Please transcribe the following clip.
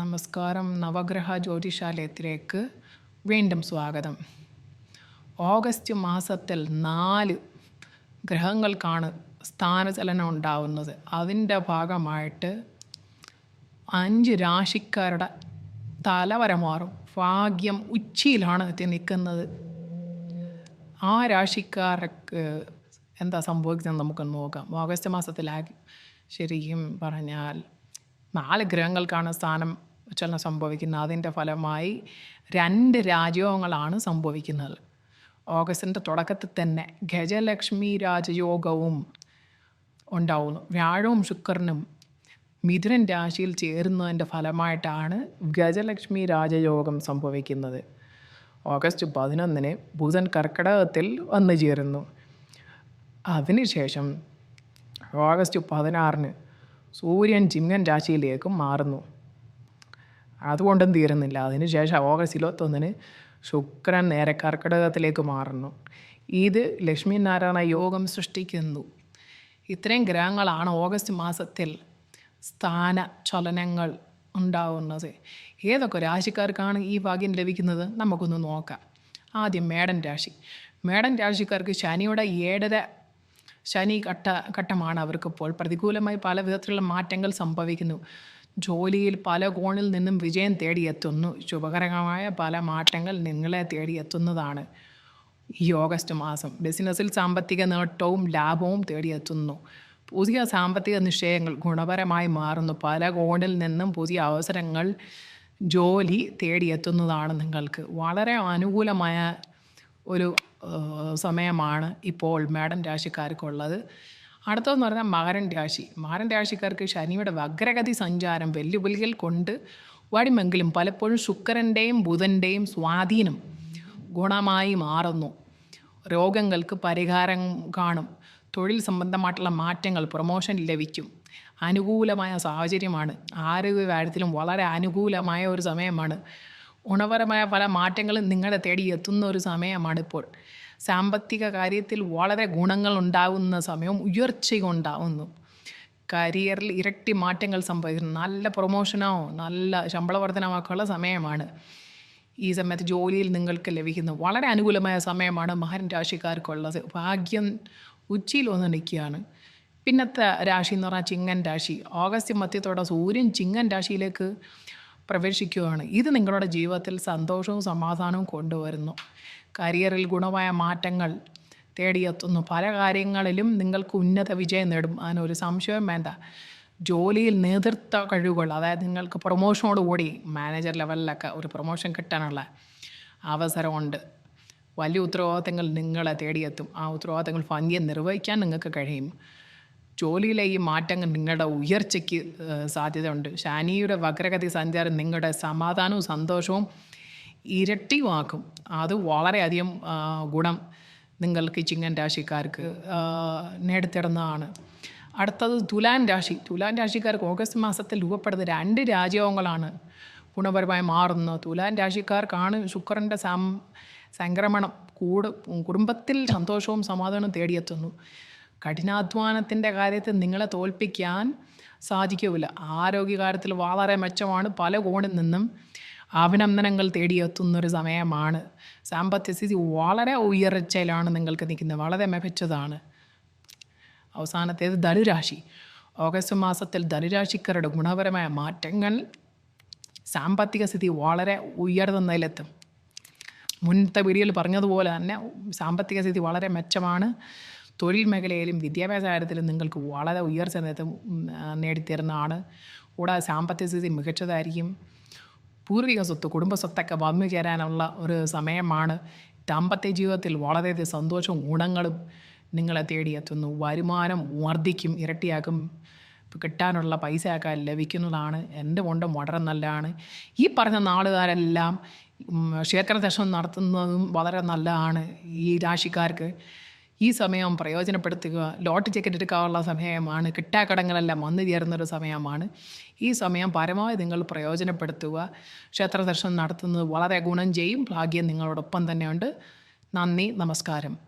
നമസ്കാരം നവഗ്രഹ ജ്യോതിഷാലയത്തിലേക്ക് വീണ്ടും സ്വാഗതം. ഓഗസ്റ്റ് മാസത്തിൽ നാല് ഗ്രഹങ്ങൾക്കാണ് സ്ഥാനചലനം ഉണ്ടാവുന്നത്. അതിന്റെ ഭാഗമായിട്ട് അഞ്ച് രാശിക്കാരുടെ തലവര മാറും ഭാഗ്യം ഉച്ചിയിലാണ് എത്തി നിൽക്കുന്നത്. ആ രാശിക്കാർക്ക് എന്താ സംഭവിക്കുന്നത് നമുക്ക് നോക്കാം. ഓഗസ്റ്റ് മാസത്തിലാക്കി ശരിക്കും പറഞ്ഞാൽ നാല് ഗ്രഹങ്ങൾക്കാണ് സ്ഥാനം ചലനം സംഭവിക്കുന്നത്. അതിന്റെ ഫലമായി രണ്ട് രാജയോഗങ്ങളാണ് സംഭവിക്കുന്നത്. ഓഗസ്റ്റിന്റെ തുടക്കത്തിൽ തന്നെ ഗജലക്ഷ്മി രാജയോഗവും ഉണ്ടാവുന്നു. വ്യാഴവും ശുക്രനും മിഥുനൻ രാശിയിൽ ചേരുന്നതിന്റെ ഫലമായിട്ടാണ് ഗജലക്ഷ്മി രാജയോഗം സംഭവിക്കുന്നത്. ഓഗസ്റ്റ് പതിനൊന്നിന് ബുധൻ കർക്കിടകത്തിൽ വന്നു ചേരുന്നു. അതിനുശേഷം ഓഗസ്റ്റ് പതിനാറിന് സൂര്യൻ ചിങ്ങൻ രാശിയിലേക്കും മാറുന്നു. അതുകൊണ്ടും തീരുന്നില്ല. അതിനുശേഷം ഓഗസ്റ്റ് ഇരുപത്തൊന്നിന് ശുക്രൻ നേരെ കർക്കിടകത്തിലേക്ക് മാറുന്നു. ഇത് ലക്ഷ്മി നാരായണ യോഗം സൃഷ്ടിക്കുന്നു. ഇത്രയും ഗ്രഹങ്ങളാണ് ഓഗസ്റ്റ് മാസത്തിൽ സ്ഥാന ചലനങ്ങൾ ഉണ്ടാവുന്നത്. ഏതൊക്കെ രാശിക്കാർക്കാണ് ഈ ഭാഗ്യം ലഭിക്കുന്നത്? നമുക്കൊന്ന് നോക്കാം. ആദ്യം മേടൻ രാശി. മേടൻ രാശിക്കാർക്ക് ശനിയുടെ ഏഴര ശനി ഘട്ട ഘട്ടമാണ് അവർക്കിപ്പോൾ. പ്രതികൂലമായി പല വിധത്തിലുള്ള മാറ്റങ്ങൾ സംഭവിക്കുന്നു. ജോലിയിൽ പല കോണിൽ നിന്നും വിജയം തേടിയെത്തുന്നു. ശുഭകരമായ പല മാറ്റങ്ങൾ നിങ്ങളെ തേടിയെത്തുന്നതാണ്. ഈ ഓഗസ്റ്റ് മാസം ബിസിനസ്സിൽ സാമ്പത്തിക നേട്ടവും ലാഭവും തേടിയെത്തുന്നു. പുതിയ സാമ്പത്തിക നിശ്ചയങ്ങൾ ഗുണപരമായി മാറുന്നു. പല കോണിൽ നിന്നും പുതിയ അവസരങ്ങൾ ജോലി തേടിയെത്തുന്നതാണ് നിങ്ങൾക്ക്. വളരെ അനുകൂലമായ ഒരു സമയമാണ് ഇപ്പോൾ മാഡം രാശിക്കാർക്കുള്ളത്. അടുത്തതെന്ന് പറഞ്ഞാൽ മകരൻ രാശി. മകരൻ രാശിക്കാർക്ക് ശനിയുടെ വക്രഗതി സഞ്ചാരം വെല്ലുവിളികൾ കൊണ്ട് വരുമെങ്കിലും പലപ്പോഴും ശുക്രന്റെയും ബുധന്റെയും സ്വാധീനം ഗുണമായി മാറുന്നു. രോഗങ്ങൾക്ക് പരിഹാരം കാണും. തൊഴിൽ സംബന്ധമായിട്ടുള്ള മാറ്റങ്ങൾ പ്രൊമോഷൻ ലഭിക്കും. അനുകൂലമായ സാഹചര്യമാണ്. ആരോഗ്യ കാര്യത്തിലും വളരെ അനുകൂലമായ ഒരു സമയമാണ്. ഗുണപരമായ പല മാറ്റങ്ങളും നിങ്ങളെ തേടി എത്തുന്ന ഒരു സമയമാണിപ്പോൾ സാമ്പത്തിക കാര്യത്തിൽ വളരെ ഗുണങ്ങൾ ഉണ്ടാകുന്ന സമയവും ഉയർച്ചയും ഉണ്ടാകുന്നു കരിയറിൽ ഇരട്ടി മാറ്റങ്ങൾ സംഭവിക്കുന്നു. നല്ല പ്രൊമോഷനോ നല്ല ശമ്പള വർധനമൊക്കെയുള്ള സമയമാണ്. ഈ സമയത്ത് ജോലിയിൽ നിങ്ങൾക്ക് ലഭിക്കുന്നു വളരെ അനുകൂലമായ സമയമാണ് മഹൻ രാശിക്കാർക്കുള്ളത് ഭാഗ്യം ഉച്ചയിൽ ഒന്ന് നിൽക്കുകയാണ്. പിന്നത്തെ രാശി എന്ന് പറഞ്ഞാൽ ചിങ്ങൻ രാശി. ഓഗസ്റ്റ് മധ്യത്തോടെ സൂര്യൻ ചിങ്ങൻ രാശിയിലേക്ക് പ്രവേശിക്കുകയാണ് ഇത് നിങ്ങളുടെ ജീവിതത്തിൽ സന്തോഷവും സമാധാനവും കൊണ്ടുവരുന്നു. കരിയറിൽ ഗുണമായ മാറ്റങ്ങൾ തേടിയെത്തുന്നു. പല കാര്യങ്ങളിലും നിങ്ങൾക്ക് ഉന്നത വിജയം നേടും. അതിനൊരു സംശയം വേണ്ട. ജോലിയിൽ നേതൃത്വ കഴിവുകൾ അതായത് നിങ്ങൾക്ക് പ്രൊമോഷനോടുകൂടി മാനേജർ ലെവലിലൊക്കെ ഒരു പ്രൊമോഷൻ കിട്ടാനുള്ള അവസരമുണ്ട്. വലിയ ഉത്തരവാദിത്തങ്ങൾ നിങ്ങളെ തേടിയെത്തും. ആ ഉത്തരവാദിത്തങ്ങൾ ഭംഗിയെ നിർവഹിക്കാൻ നിങ്ങൾക്ക് കഴിയും. ജോലിയിലെ ഈ മാറ്റങ്ങൾ നിങ്ങളുടെ ഉയർച്ചയ്ക്ക് സാധ്യതയുണ്ട്. ശനിയുടെ വക്രഗതി സഞ്ചാരം നിങ്ങളുടെ സമാധാനവും സന്തോഷവും ഇരട്ടിയുമാക്കും അത് വളരെയധികം ഗുണം നിങ്ങൾക്ക് ചിങ്ങൻ രാശിക്കാർക്ക് നേടിത്തരുന്നതാണ്. അടുത്തത് തുലാൻ രാശി. തുലാൻ രാശിക്കാർക്ക് ഓഗസ്റ്റ് മാസത്തിൽ രൂപപ്പെടുന്ന രണ്ട് രാജയോഗങ്ങളാണ് ഗുണപരമായി മാറുന്നത്. തുലാൻ രാശിക്കാർക്കാണ് ശുക്രന്റെ സം സംക്രമണം കൂട് കുടുംബത്തിൽ സന്തോഷവും സമാധാനവും തേടിയെത്തുന്നു. കഠിനാധ്വാനത്തിന്റെ കാര്യത്തിൽ നിങ്ങളെ തോൽപ്പിക്കാൻ സാധിക്കില്ല ആരോഗ്യകാര്യത്തിൽ വളരെ മെച്ചമാണ്. പല കോണിൽ നിന്നും അഭിനന്ദനങ്ങൾ തേടിയെത്തുന്നൊരു സമയമാണ്. സാമ്പത്തിക സ്ഥിതി വളരെ ഉയർച്ചയിലാണ് നിങ്ങൾക്ക് നിൽക്കുന്നത്. വളരെ മികച്ചതാണ്. അവസാനത്തേത് ധനുരാശി. ഓഗസ്റ്റ് മാസത്തിൽ ധനുരാശിക്കാരുടെ ഗുണപരമായ മാറ്റങ്ങൾ സാമ്പത്തിക സ്ഥിതി വളരെ ഉയർന്ന നിലത്തും മുൻത്തെ വീഡിയോയിൽ പറഞ്ഞതുപോലെ തന്നെ സാമ്പത്തിക സ്ഥിതി വളരെ മെച്ചമാണ്. തൊഴിൽ മേഖലയിലും വിദ്യാഭ്യാസ കാര്യത്തിലും നിങ്ങൾക്ക് വളരെ ഉയർച്ച നേതം നേടിത്തരുന്നതാണ്. കൂടാതെ സാമ്പത്തിക സ്ഥിതി മികച്ചതായിരിക്കും. പൂർവിക സ്വത്ത് കുടുംബ സ്വത്തൊക്കെ വന്നു ചേരാനുള്ള ഒരു സമയമാണ്. ദാമ്പത്യ ജീവിതത്തിൽ വളരെയധികം സന്തോഷവും ഗുണങ്ങളും നിങ്ങളെ തേടിയെത്തുന്നു. വരുമാനം വർദ്ധിക്കും ഇരട്ടിയാക്കും. കിട്ടാനുള്ള പൈസയൊക്കെ ലഭിക്കുന്നതാണ്. എന്റെ കൊണ്ടും വളരെ നല്ലതാണ്. ഈ പറഞ്ഞ നാളുകാരെല്ലാം ക്ഷേത്രദർശനം ക്ഷേത്ര ദർശനം നടത്തുന്നതും വളരെ നല്ലതാണ് ഈ രാശിക്കാർക്ക്. ഈ സമയം പ്രയോജനപ്പെടുത്തുക. ലോട്ടറി ടിക്കറ്റ് എടുക്കാനുള്ള സമയമാണ്. കിട്ടാക്കടങ്ങളെല്ലാം വന്നു ചേർന്നൊരു സമയമാണ്. ഈ സമയം പരമാവധി നിങ്ങൾ പ്രയോജനപ്പെടുത്തുക. ക്ഷേത്ര ദർശനം നടത്തുന്നത് വളരെ ഗുണം ചെയ്യും. ഭാഗ്യം നിങ്ങളോടൊപ്പം തന്നെയുണ്ട്. നന്ദി നമസ്കാരം.